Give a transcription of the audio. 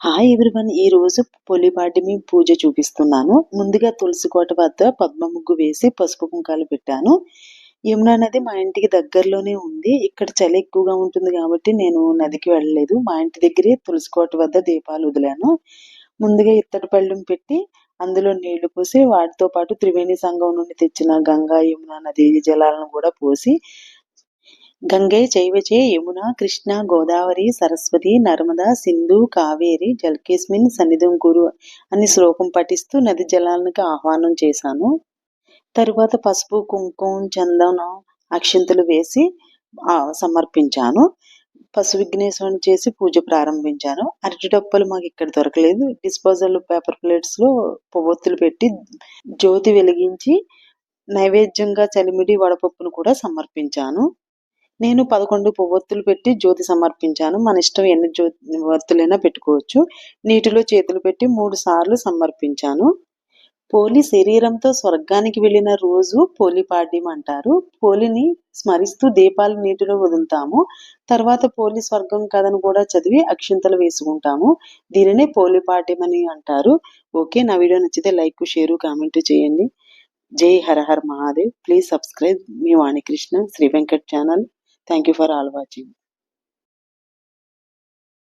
Hi everyone ఈ రోజు పొలిపాటిమి పూజ చూపిస్తున్నాను. ముందుగా తులసి కోట వద్ద పద్మ ముగ్గు వేసి పసుపు కుంకాలు పెట్టాను. యమునా నది మా ఇంటికి దగ్గరలోనే ఉంది. ఇక్కడ చలి ఎక్కువగా ఉంటుంది కాబట్టి నేను నదికి వెళ్ళలేదు. మా ఇంటి దగ్గరే తులసి కోట వద్ద దీపాలు వదిలాను. ముందుగా ఇత్తడి పళ్ళెం పెట్టి అందులో నీళ్ళు పోసి వాటితో పాటు త్రివేణి సంఘం నుండి తెచ్చిన గంగా యమున నది జలాలను కూడా పోసి గంగే చైవచే యమున కృష్ణ గోదావరి సరస్వతి నర్మద సింధు కావేరి జల్కేస్మిన్ సన్నిధం గురు అని శ్లోకం పఠిస్తూ నది జలానికి ఆహ్వానం చేశాను. తరువాత పసుపు కుంకుమ చందనం అక్షింతలు వేసి సమర్పించాను. పశు విఘ్నేశ్వరుని చేసి పూజ ప్రారంభించాను. అరటి డప్పలు మాకు ఇక్కడ దొరకలేదు. డిస్పోజల్ పేపర్ ప్లేట్స్లో పొవ్వొత్తులు పెట్టి జ్యోతి వెలిగించి నైవేద్యంగా చలిమిడి వడపప్పును కూడా సమర్పించాను. నేను పదకొండు పువ్వొత్తులు పెట్టి జ్యోతి సమర్పించాను. మన ఇష్టం ఎన్ని జ్యోతి వత్తులైనా పెట్టుకోవచ్చు. నీటిలో చేతులు పెట్టి మూడు సార్లు సమర్పించాను. పోలి శరీరంతో స్వర్గానికి వెళ్ళిన రోజు పోలి పాడ్యం అంటారు. పోలిని స్మరిస్తూ దీపాలు నీటిలో వదులుతాము. తర్వాత పోలి స్వర్గం కథను కూడా చదివి అక్షింతలు వేసుకుంటాము. దీనినే పోలి పాడ్యం అని అంటారు. ఓకే నా వీడియో నచ్చితే లైక్ షేరు కామెంట్ చేయండి. జై హర her Mahadev. Please subscribe me Vanikrishna Sri Venkat channel. Thank you for all watching.